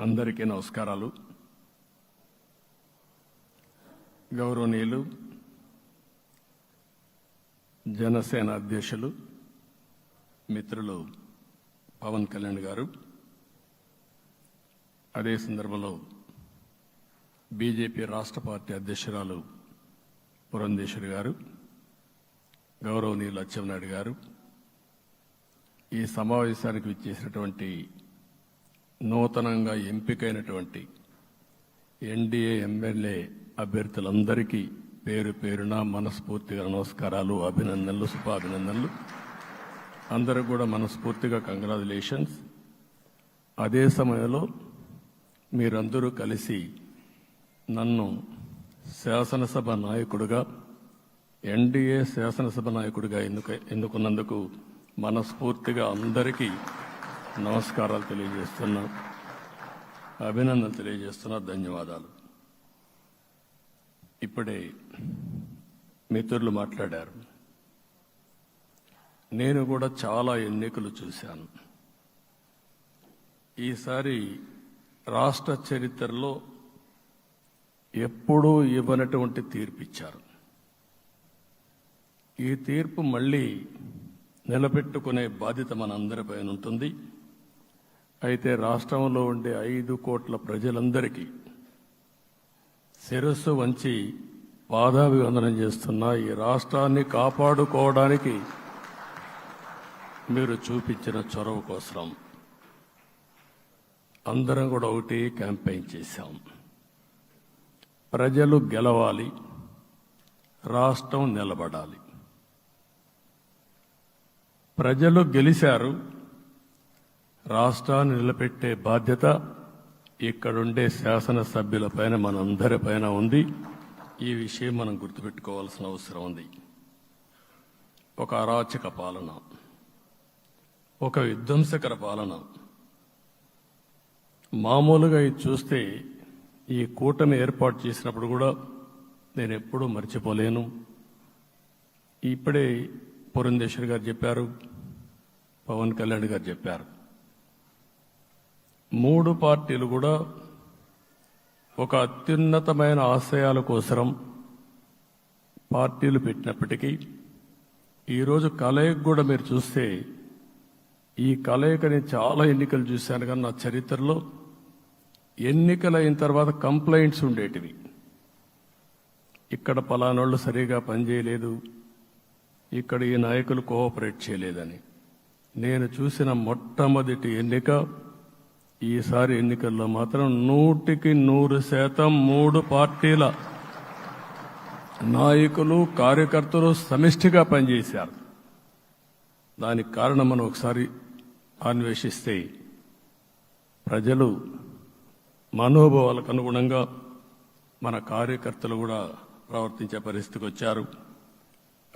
అందరికీ నమస్కారాలు. గౌరవనీయులు జనసేన అధ్యక్షులు మిత్రులు పవన్ కళ్యాణ్ గారు. అదే సందర్భంలో బీజేపీ రాష్ట్ర పార్టీ అధ్యక్షురాలు పురంధేశ్వరి గారు గౌరవనీయులు అచ్చెన్నాయుడు గారు ఈ సమావేశానికి విచ్చేసినటువంటి నూతనంగా ఎంపికైనటువంటి ఎన్డీఏ ఎమ్మెల్యే అభ్యర్థులందరికీ పేరు పేరున మనస్ఫూర్తిగా నమస్కారాలు అభినందనలు శుభాభినందనలు. అందరూ కూడా మనస్ఫూర్తిగా కంగ్రాచులేషన్స్. అదే సమయంలో మీరందరూ కలిసి నన్ను శాసనసభ నాయకుడుగా ఎన్డీఏ శాసనసభ నాయకుడిగా ఎందుకు ఎన్నుకున్నందుకు మనస్ఫూర్తిగా అందరికీ నమస్కారాలు తెలియజేస్తున్నా. అభినందన తెలియజేస్తున్నా. ధన్యవాదాలు. ఇప్పుడే మిత్రులు మాట్లాడారు. నేను కూడా చాలా ఎన్నికలు చూశాను. ఈసారి రాష్ట్ర చరిత్రలో ఎప్పుడూ ఇవ్వనటువంటి తీర్పు ఇచ్చారు ఈ తీర్పు మళ్ళీ నిలబెట్టుకునే బాధ్యత మనందరిపైన ఉంటుంది. అయితే రాష్ట్రంలో ఉండే ఐదు కోట్ల ప్రజలందరికీ శిరస్సు వంచి పాదాభివందనం చేస్తున్న ఈ రాష్ట్రాన్ని కాపాడుకోవడానికి మీరు చూపించిన చొరవ కోసం అందరం కూడా ఒకటి క్యాంపెయిన్ చేశాం. ప్రజలు గెలవాలి రాష్ట్రం నిలబడాలి. ప్రజలు గెలిచారు రాష్ట్రాన్ని నిలబెట్టే బాధ్యత ఇక్కడుండే శాసనసభ్యులపైన మనందరిపైన ఉంది. ఈ విషయం మనం గుర్తుపెట్టుకోవాల్సిన అవసరం ఉంది. ఒక అరాచక పాలన ఒక విధ్వంసకర పాలన. మామూలుగా ఇది చూస్తే ఈ కూటమి ఏర్పాటు చేసినప్పుడు కూడా నేను ఎప్పుడూ మర్చిపోలేను. ఇప్పుడే పురంధేశ్వర్ గారు చెప్పారు పవన్ కళ్యాణ్ గారు చెప్పారు. మూడు పార్టీలు కూడా ఒక అత్యున్నతమైన ఆశయాల కోసరం పార్టీలు పెట్టినప్పటికీ ఈరోజు కలయిక కూడా మీరు చూస్తే ఈ కలయికని చాలా ఎన్నికలు చూశాను కానీ నా చరిత్రలో ఎన్నికలు అయిన తర్వాత కంప్లైంట్స్ ఉండేటివి. ఇక్కడ పలానోళ్ళు సరిగా పనిచేయలేదు ఇక్కడ ఈ నాయకులు కోఆపరేట్ చేయలేదని. నేను చూసిన మొట్టమొదటి ఎన్నిక ఈసారి ఎన్నికల్లో మాత్రం నూటికి నూరు శాతం మూడు పార్టీల నాయకులు కార్యకర్తలు సమిష్టిగా పనిచేశారు. దానికి కారణం మనం ఒకసారి అన్వేషిస్తే ప్రజలు మనోభావాలకు అనుగుణంగా మన కార్యకర్తలు కూడా ప్రవర్తించే పరిస్థితికి వచ్చారు.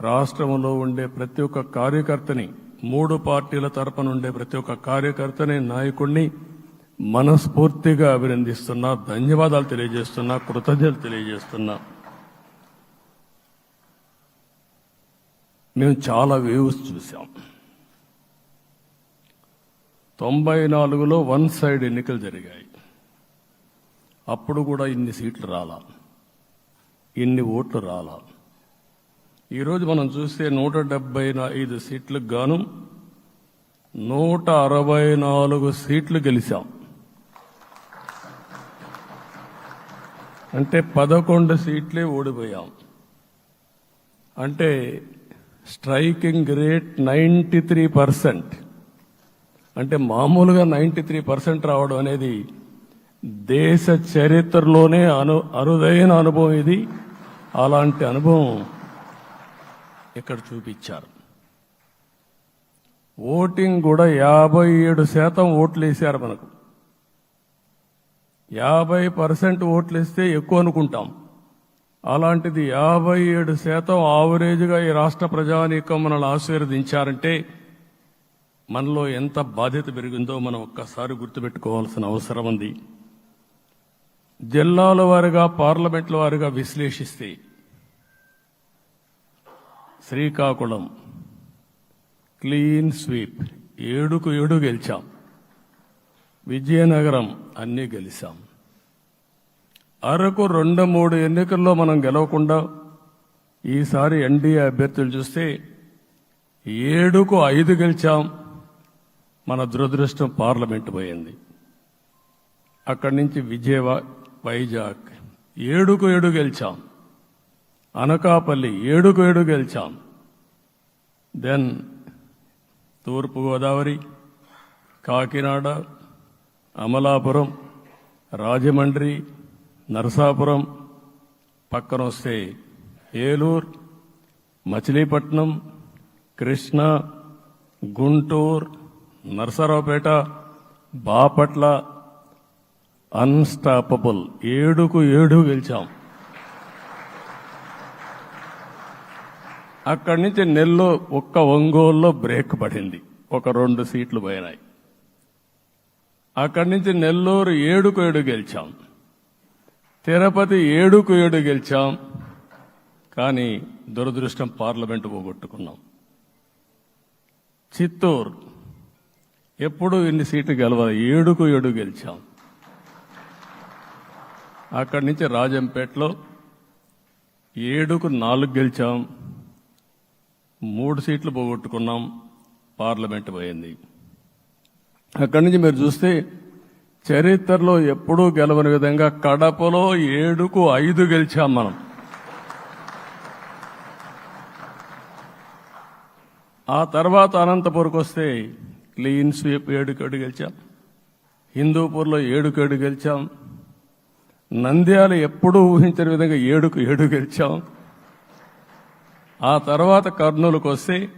రాష్ట్రంలో ఉండే ప్రతి ఒక్క కార్యకర్తని మూడు పార్టీల తరపున ఉండే ప్రతి ఒక్క కార్యకర్తని నాయకుడిని మనస్ఫూర్తిగా అభినందిస్తున్నా ధన్యవాదాలు తెలియజేస్తున్నా కృతజ్ఞతలు తెలియజేస్తున్నా. మేము చాలా వేవ్స్ చూసాం తొంభై నాలుగులో వన్ సైడ్ ఎన్నికలు జరిగాయి. అప్పుడు కూడా ఇన్ని సీట్లు రాలా. ఇన్ని ఓట్లు రాలా. ఈరోజు మనం చూస్తే నూట డెబ్బై ఐదు సీట్లకు గాను నూట అరవై నాలుగు సీట్లు గెలిచాం. అంటే పదకొండు సీట్లే ఓడిపోయాం. అంటే striking rate ninety three percent. అంటే మామూలుగా నైంటీ త్రీ పర్సెంట్ రావడం అనేది దేశ చరిత్రలోనే అను అరుదైన అనుభవం ఇది. అలాంటి అనుభవం ఇక్కడ చూపించారు. ఓటింగ్ కూడా యాభై ఏడు శాతం ఓట్లు వేశారు మనకు. యాభై పర్సెంట్ ఓట్లు ఇస్తే ఎక్కువ అనుకుంటాం. అలాంటిది యాభై ఏడు శాతం ఆవరేజ్గా ఈ రాష్ట్ర ప్రజానీకం మనల్ని ఆశీర్వదించారంటే మనలో ఎంత బాధ్యత పెరిగిందో మనం ఒక్కసారి గుర్తుపెట్టుకోవాల్సిన అవసరం ఉంది. జిల్లాల వారిగా పార్లమెంట్ల వారిగా విశ్లేషిస్తే శ్రీకాకుళం క్లీన్ స్వీప్ ఏడుకు ఏడు గెలిచాం. విజయనగరం అన్నీ గెలిచాం అరకు రెండు మూడు ఎన్నికల్లో మనం గెలవకుండా ఈసారి ఎన్డీఏ అభ్యర్థులు చూస్తే ఏడుకు ఐదు గెలిచాం. మన దురదృష్టం పార్లమెంట్ పోయింది. అక్కడి నుంచి విజయవా వైజాగ్ ఏడుకు ఏడు గెలిచాం. అనకాపల్లి ఏడుకు ఏడు గెలిచాం. దెన్ తూర్పుగోదావరి కాకినాడ అమలాపురం రాజమండ్రి నరసాపురం పక్కన వస్తే ఏలూరు మచిలీపట్నం కృష్ణా గుంటూరు నరసరావుపేట బాపట్ల అన్స్టాపబుల్ ఏడుకు ఏడు గెలిచాం. అక్కడి నుంచి నెల్లో ఒక్క ఒంగోలులో బ్రేక్ పడింది. ఒక రెండు సీట్లు పోయినాయి. అక్కడి నుంచి నెల్లూరు ఏడుకు ఏడు గెలిచాం. తిరుపతి ఏడుకు ఏడు గెలిచాం. కానీ దురదృష్టం పార్లమెంటు పోగొట్టుకున్నాం. చిత్తూరు ఎప్పుడు ఇన్ని సీట్లు గెలవాలి. ఏడుకు ఏడు గెలిచాం. అక్కడి నుంచి రాజంపేటలో ఏడుకు నాలుగు గెలిచాం. మూడు సీట్లు పోగొట్టుకున్నాం. పార్లమెంట్ పోయింది. అక్కడి నుంచి మీరు చూస్తే చరిత్రలో ఎప్పుడూ గెలవని విధంగా కడపలో ఏడుకు ఐదు గెలిచాం మనం. ఆ తర్వాత అనంతపూర్కి వస్తే క్లీన్ స్వీప్ ఏడుకేడు గెలిచాం. హిందూపూర్లో ఏడుకేడు గెలిచాం. నంద్యాల ఎప్పుడూ ఊహించని విధంగా ఏడుకు ఏడు గెలిచాం. ఆ తర్వాత కర్నూలుకు వస్తే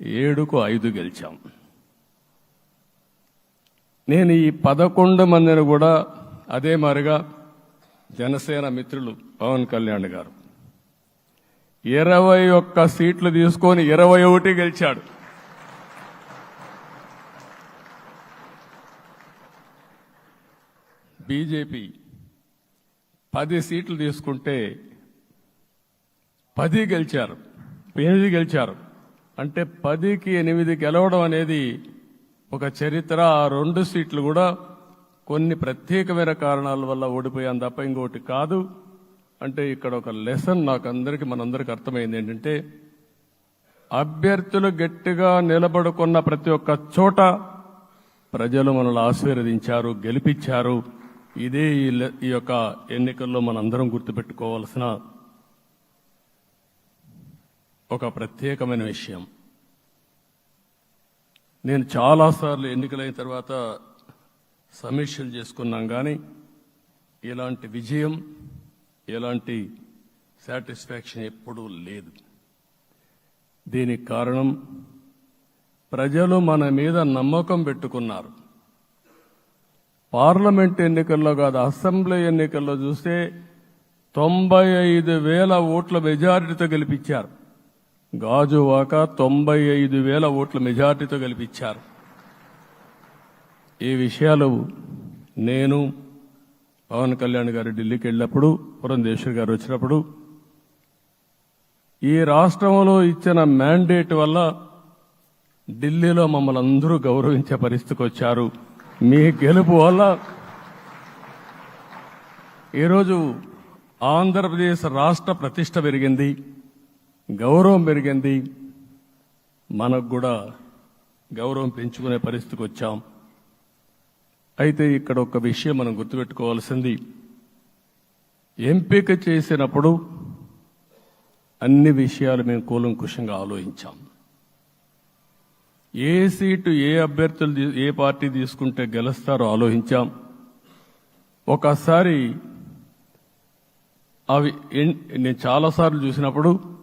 ఏడుకు ఐదు గెలిచాం. నేను ఈ పదకొండు మందిని కూడా అదే మారిగా జనసేన మిత్రులు పవన్ కళ్యాణ్ గారు. ఇరవై ఒక్క సీట్లు తీసుకొని ఇరవై ఒకటి గెలిచాడు. బీజేపీ పది సీట్లు తీసుకుంటే పది గెలిచారు ఎనిమిది గెలిచారు. అంటే పదికి ఎనిమిది గెలవడం అనేది ఒక చరిత్ర ఆ రెండు సీట్లు కూడా కొన్ని ప్రత్యేకమైన కారణాల వల్ల ఓడిపోయాను తప్ప ఇంకోటి కాదు. అంటే ఇక్కడ ఒక లెసన్ నాకు అందరికీ మనందరికి అర్థమైంది ఏంటంటే అభ్యర్థులు గట్టిగా నిలబడుకున్న ప్రతి ఒక్క చోట ప్రజలు మనల్ని ఆశీర్వదించారు గెలిపించారు. ఇదే ఈ లె- ఈ యొక్క ఎన్నికల్లో మనందరం గుర్తుపెట్టుకోవాల్సిన ఒక ప్రత్యేకమైన విషయం. నేను చాలాసార్లు ఎన్నికలైన తర్వాత సమీక్షలు చేసుకున్నాం కానీ ఇలాంటి విజయం ఎలాంటి సాటిస్ఫాక్షన్ ఎప్పుడూ లేదు. దీనికి కారణం ప్రజలు మన మీద నమ్మకం పెట్టుకున్నారు. పార్లమెంట్ ఎన్నికల్లో కాదు అసెంబ్లీ ఎన్నికల్లో చూస్తే తొంభై ఐదు వేల ఓట్ల మెజారిటీతో గెలిపించారు. గాజువాక తొంభై ఐదు వేల ఓట్ల మెజార్టీతో గెలిపించారు. ఈ విషయాలు నేను పవన్ కళ్యాణ్ గారు ఢిల్లీకి వెళ్ళినప్పుడు పురంధేశ్వర్ గారు వచ్చినప్పుడు ఈ రాష్ట్రంలో ఇచ్చిన మ్యాండేట్ వల్ల ఢిల్లీలో మమ్మల్ని అందరూ గౌరవించే పరిస్థితికి వచ్చారు. మీ గెలుపు వల్ల ఈరోజు ఆంధ్రప్రదేశ్ రాష్ట్ర ప్రతిష్ట పెరిగింది. గౌరవం పెరిగింది. మనకు కూడా గౌరవం పెంచుకునే పరిస్థితికి వచ్చాం. అయితే ఇక్కడ ఒక విషయం మనం గుర్తుపెట్టుకోవాల్సింది. ఎంపిక చేసినప్పుడు అన్ని విషయాలు మేము కూలంకుషంగా ఆలోచించాం. ఏ సీటు ఏ అభ్యర్థులు ఏ పార్టీ తీసుకుంటే గెలుస్తారో ఆలోచించాం. ఒకసారి అవి నేను చాలాసార్లు చూసినప్పుడు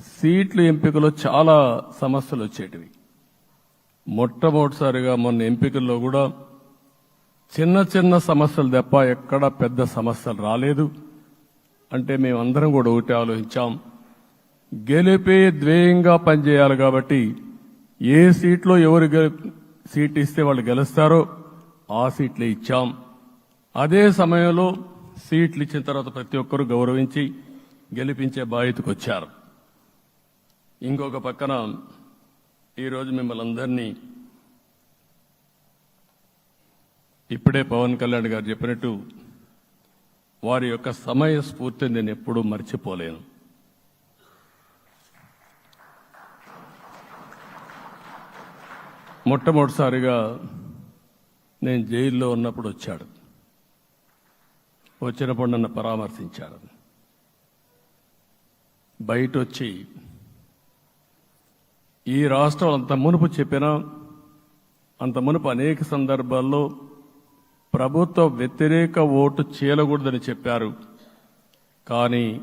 సీట్లు ఎంపికలో చాలా సమస్యలు వచ్చేటివి. మొట్టమొదటిసారిగా మొన్న ఎంపికల్లో కూడా చిన్న చిన్న సమస్యలు తప్ప ఎక్కడ పెద్ద సమస్యలు రాలేదు. అంటే మేమందరం కూడా ఒకటి ఆలోచించాం. గెలిపే ద్వేయంగా పనిచేయాలి కాబట్టి ఏ సీట్లో ఎవరు సీట్ ఇస్తే వాళ్ళు గెలుస్తారో ఆ సీట్లు ఇచ్చాం. అదే సమయంలో సీట్లు ఇచ్చిన తర్వాత ప్రతి ఒక్కరూ గౌరవించి గెలిపించే బాధ్యతకు వచ్చారు. ఇంకొక పక్కన ఈరోజు మిమ్మల్ని అందరినీ ఇప్పుడే పవన్ కళ్యాణ్ గారు చెప్పినట్టు వారి యొక్క సమయ స్ఫూర్తిని నేను ఎప్పుడూ మర్చిపోలేను. మొట్టమొదటిసారిగా నేను జైల్లో ఉన్నప్పుడు వచ్చాడు. వచ్చినప్పుడు నన్ను పరామర్శించాడు బయట వచ్చి ఈ రాష్ట్రం అంత మునుపు చెప్పిన అంత మునుపు అనేక సందర్భాల్లో ప్రభుత్వ వ్యతిరేక ఓటు చేయకూడదని చెప్పారు. కానీ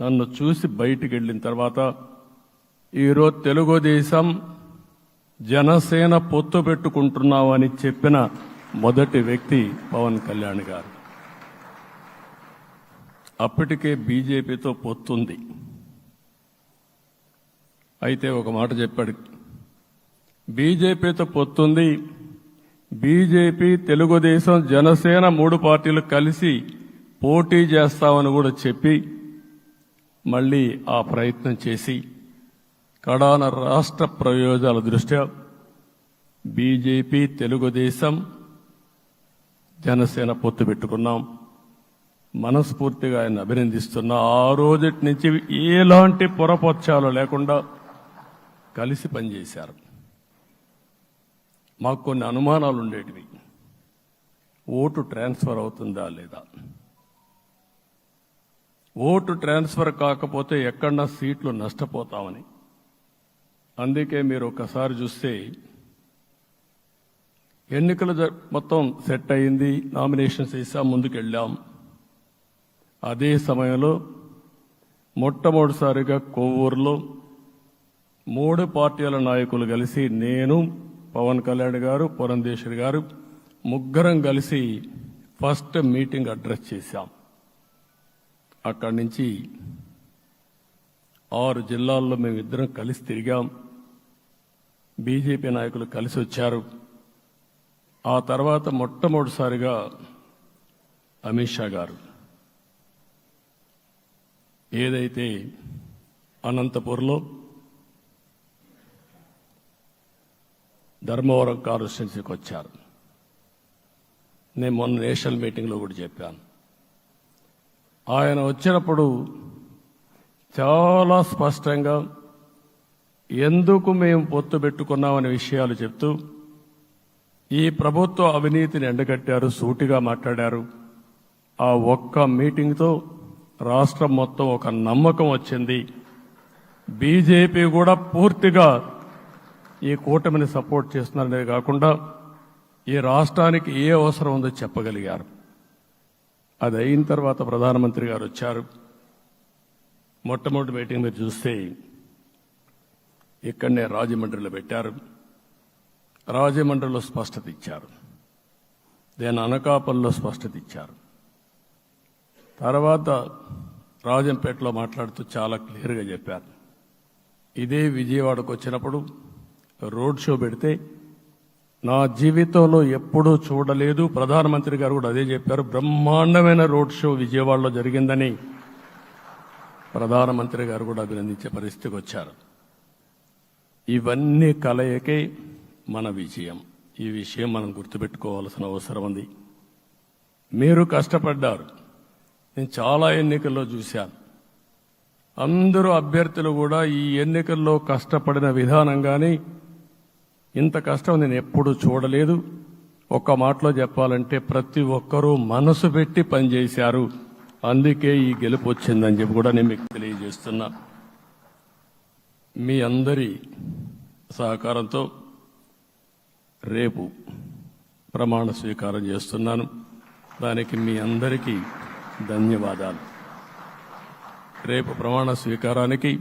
నన్ను చూసి బయటికి వెళ్ళిన తర్వాత ఈరోజు తెలుగుదేశం జనసేన పొత్తు పెట్టుకుంటున్నామని చెప్పిన మొదటి వ్యక్తి పవన్ కళ్యాణ్ గారు. అప్పటికే బీజేపీతో పొత్తుంది. అయితే ఒక మాట చెప్పాడు. బీజేపీతో పొత్తుంది. బీజేపీ తెలుగుదేశం జనసేన మూడు పార్టీలు కలిసి పోటీ చేస్తామని కూడా చెప్పి మళ్ళీ ఆ ప్రయత్నం చేసి కడాన రాష్ట్ర ప్రయోజనాల దృష్ట్యా బీజేపీ తెలుగుదేశం జనసేన పొత్తు పెట్టుకున్నాం. మనస్ఫూర్తిగా ఆయన అభినందిస్తున్నా. ఆ రోజటి నుంచి ఎలాంటి పొరపక్షాలు లేకుండా కలిసి పనిచేశారు. మాకు కొన్ని అనుమానాలు ఉండేటివి. ఓటు ట్రాన్స్ఫర్ అవుతుందా లేదా? ఓటు ట్రాన్స్ఫర్ కాకపోతే ఎక్కడన్నా సీట్లు నష్టపోతామని. అందుకే మీరు ఒకసారి చూస్తే ఎన్నికలు మొత్తం సెట్ అయింది నామినేషన్స్ వేసాం ముందుకెళ్ళాం. అదే సమయంలో మొట్టమొదటిసారిగా కొవ్వూరులో మూడు పార్టీల నాయకులు కలిసి నేను పవన్ కళ్యాణ్ గారు పురంధేశ్వరి గారు ముగ్గురం కలిసి ఫస్ట్ మీటింగ్ అడ్రస్ చేశాం. అక్కడి నుంచి ఆరు జిల్లాల్లో మేమిద్దరం కలిసి తిరిగాం. బీజేపీ నాయకులు కలిసి వచ్చారు. ఆ తర్వాత మొట్టమొదటిసారిగా అమిత్ షా గారు. ఏదైతే అనంతపూర్లో ధర్మవరం కాన్స్టిట్యున్సీకి వచ్చారు నేను మొన్న నేషనల్ మీటింగ్లో కూడా చెప్పాను. ఆయన వచ్చినప్పుడు చాలా స్పష్టంగా ఎందుకు మేము పొత్తు పెట్టుకున్నామనే విషయాలు చెప్తూ ఈ ప్రభుత్వ అవినీతిని ఎండగట్టారు సూటిగా మాట్లాడారు. ఆ ఒక్క మీటింగ్తో రాష్ట్రం మొత్తం ఒక నమ్మకం వచ్చింది. బీజేపీ కూడా పూర్తిగా ఈ కూటమిని సపోర్ట్ చేస్తున్నారనే కాకుండా ఈ రాష్ట్రానికి ఏ అవసరం ఉందో చెప్పగలిగారు. అది అయిన తర్వాత ప్రధానమంత్రి గారు వచ్చారు. మొట్టమొదటి మీటింగ్ మీరు చూస్తే ఇక్కడనే రాజమండ్రిలో పెట్టారు. రాజమండ్రిలో స్పష్టత ఇచ్చారు. దేని అనకాపల్లో స్పష్టత ఇచ్చారు. తర్వాత రాజంపేటలో మాట్లాడుతూ చాలా క్లియర్గా చెప్పారు. ఇదే విజయవాడకు వచ్చినప్పుడు రోడ్ షో పెడితే నా జీవితంలో ఎప్పుడూ చూడలేదు. ప్రధానమంత్రి గారు కూడా అదే చెప్పారు. బ్రహ్మాండమైన రోడ్ షో విజయవాడలో జరిగిందని ప్రధానమంత్రి గారు కూడా అభినందించే పరిస్థితికి వచ్చారు. ఇవన్నీ కలయికే మన విజయం. ఈ విషయం మనం గుర్తుపెట్టుకోవాల్సిన అవసరం ఉంది. మీరు కష్టపడ్డారు. నేను చాలా ఎన్నికల్లో చూశాను. అందరూ అభ్యర్థులు కూడా ఈ ఎన్నికల్లో కష్టపడిన విధానం కానీ ఇంత కష్టం నేను ఎప్పుడూ చూడలేదు. ఒక్క మాటలో చెప్పాలంటే ప్రతి ఒక్కరూ మనసు పెట్టి పనిచేశారు. అందుకే ఈ గెలుపు వచ్చిందని చెప్పి కూడా నేను మీకు తెలియజేస్తున్నా. మీ అందరి సహకారంతో రేపు ప్రమాణ స్వీకారం చేస్తున్నాను. దానికి మీ అందరికీ ధన్యవాదాలు. రేపు ప్రమాణ స్వీకారానికి